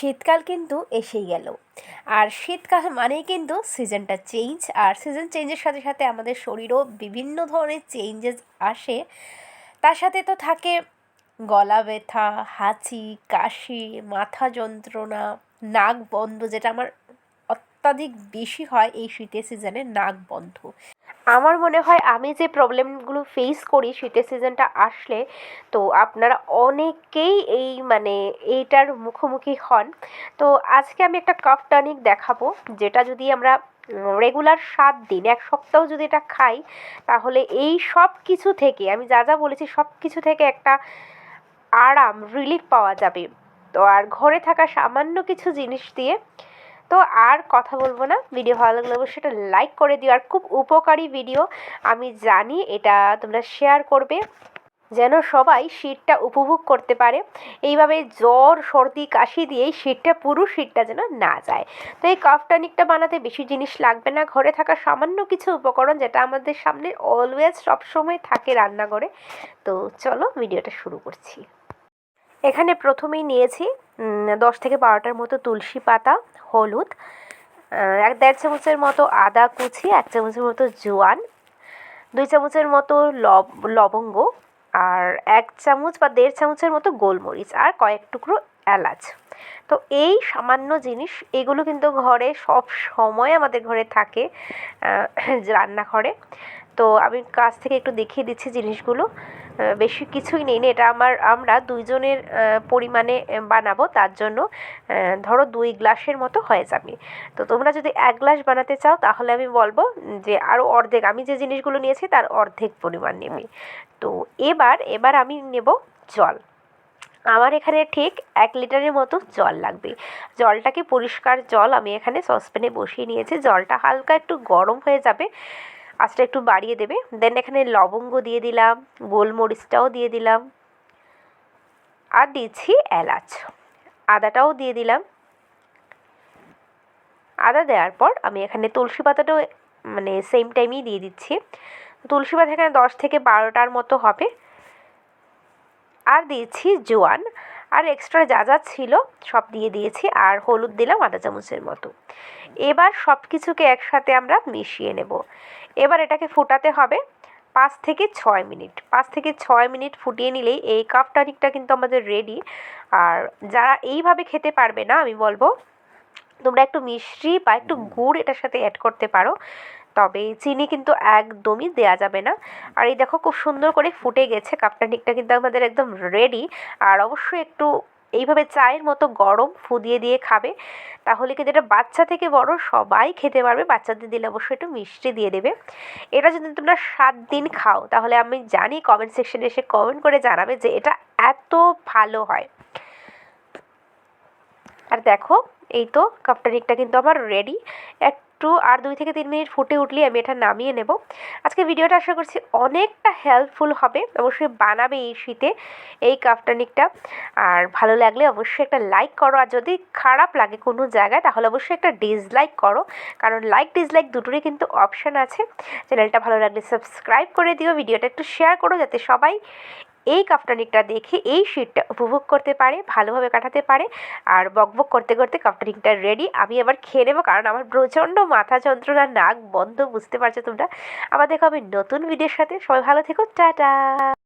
শীতকাল কিন্তু এসেই গেল। আর শীতকাল মানেই কিন্তু সিজনটা চেঞ্জ। আর সিজন চেঞ্জের সাথে সাথে আমাদের শরীরও বিভিন্ন ধরনের চেঞ্জেস আসে। তার সাথে তো থাকে গলা ব্যথা, হাঁচি, কাশি, মাথা যন্ত্রণা, নাক বন্ধ, যেটা আমার অত্যাধিক বেশি হয় এই শীতের সিজনে, নাক বন্ধ। আমার মনে হয় আমি যে প্রবলেমগুলো ফেস করি শীতের সিজনটা আসলে, তো আপনারা অনেকেই এই মানে এইটার মুখোমুখি হন। তো আজকে আমি একটা কাফ টনিক দেখাবো, যেটা যদি আমরা রেগুলার সাত দিন, এক সপ্তাহ যদি এটা খাই, তাহলে এই সব কিছু থেকে, আমি যা যা বলেছি সব কিছু থেকে একটা আরাম রিলিফ পাওয়া যাবে। তো আর ঘরে থাকা সামান্য কিছু জিনিস দিয়ে তো আর কথা বলব না। ভিডিও ভালো লাগলে অবশ্যই এটা লাইক করে দিও। আর খুব উপকারী ভিডিও। আমি জানি এটা তোমরা শেয়ার করবে। যেন সবাই শীতটা উপভোগ করতে পারে। এইভাবে জ্বর, সর্দি, কাশি দিয়েই শীতটা, পুরো শীতটা যেন না যায়। তো এই কাফ টনিকটা বানাতে বেশি জিনিস লাগবে না। ঘরে থাকা সামান্য কিছু উপকরণ যেটা আমাদের সামনে অলওয়েজ সবসময় থাকে রান্নাঘরে। তো চলো ভিডিওটা শুরু করছি। এখানে প্রথমেই নিয়েছি দশ থেকে বারোটার মতো তুলসী পাতা, হলুদ এক দেড় চামচের মতো আদা কুচি, এক চামচের মতো জোয়ান, দুই চামচের মতো লব, লবঙ্গ আর এক চামচ বা দেড় চামচের মতো গোলমরিচ আর কয়েক টুকরো এলাচ। তো এই সামান্য জিনিস, এগুলো কিন্তু ঘরে সব সময় আমাদের ঘরে থাকে রান্নাঘরে। তো আমি কাছ থেকে একটু দেখিয়ে দিচ্ছি জিনিসগুলো। বেশি কিছুই নেই এটা আমার, আমরা দুইজনের পরিমাণে বানাবো, তার জন্য ধরো দুই গ্লাসের মতো হয়ে যাবে। তো তোমরা যদি এক গ্লাস বানাতে চাও, তাহলে আমি বলব যে আরও অর্ধেক, আমি যে জিনিসগুলো নিয়েছি, তার অর্ধেক পরিমাণ নেবে। তো এবার এবার আমি নেব জল। আমার এখানে ঠিক এক লিটারের মতো জল লাগবে। জলটাকে পরিষ্কার জল আমি এখানে সসপ্যানে বসিয়ে নিয়েছি। জলটা হালকা একটু গরম হয়ে যাবে। আঁচটা একটু বাড়িয়ে দেবে। দেন এখানে লবঙ্গ দিয়ে দিলাম, গোলমরিচটাও দিয়ে দিলাম, আর দিচ্ছি এলাচ। আদাটাও দিয়ে দিলাম। আদা দেওয়ার পর আমি এখানে তুলসী পাতাটাও মানে সেম টাইমেই দিয়ে দিচ্ছি। তুলসী পাতা এখানে দশ থেকে বারোটার মতো হবে। আর দিয়েছি জোয়ান। আর এক্সট্রা যা যা ছিল সব দিয়ে দিয়েছি আর হলুদ দিলাম আধা চামচের মতো। এবার সব কিছুকে একসাথে আমরা মিশিয়ে নেব। এবার এটাকে ফোটাতে হবে পাঁচ থেকে ছয় মিনিট। পাঁচ থেকে ছয় মিনিট ফুটিয়ে নিলেই এই কাপ টানিকটা কিন্তু আমাদের রেডি আর যারা এইভাবে খেতে পারবে না আমি বলব তোমরা একটু মিষ্টি বা একটু গুড় এটার সাথে অ্যাড করতে পারো। তবে চিনি কিন্তু একদমই দেয়া যাবে না। আর এই দেখো খুব সুন্দর করে ফুটে গেছে, কাপটা নিকটা কিন্তু আমাদের একদম রেডি আর অবশ্যই একটু এইভাবে চায়ের মতো গরম ফু দিয়ে দিয়ে খাবে। তাহলে কিন্তু এটা বাচ্চা থেকে বড়, সবাই খেতে পারবে। বাচ্চাদের দিলে অবশ্যই একটু মিষ্টি দিয়ে দেবে। এটা যদি তোমরা সাত দিন খাও, তাহলে আমি জানি কমেন্ট সেকশনে এসে কমেন্ট করে জানাবে যে এটা এত ভালো হয়। আর দেখো, এই তো কাপটা নিকটা কিন্তু আমার রেডি এক একটু আর দুই থেকে তিন মিনিট ফুটে উঠলেই আমি এটা নামিয়ে নেব। আজকে ভিডিওটা আশা করছি অনেকটা হেল্পফুল হবে। অবশ্যই বানাবে এই শীতে এই কাফটানিকটা। আর ভালো লাগলে অবশ্যই একটা লাইক করো। আর যদি খারাপ লাগে কোনো জায়গায়, তাহলে অবশ্যই একটা ডিসলাইক করো। কারণ লাইক ডিসলাইক দুটোরই কিন্তু অপশান আছে। চ্যানেলটা ভালো লাগলে সাবস্ক্রাইব করে দিও। ভিডিওটা একটু শেয়ার করো যাতে সবাই এই কাফটানিকটা দেখে এই শীতটা উপভোগ করতে পারে, ভালোভাবে কাটাতে পারে। আর বকবক করতে করতে কাফটানিকটা রেডি আমি এবার খেয়ে নেব কারণ আমার প্রচণ্ড মাথা যন্ত্রণা, নাক বন্ধ, বুঝতে পারছ তোমরা? আবার দেখো আমি নতুন ভিডিওর সাথে। সবাই ভালো থেকো। টাটা!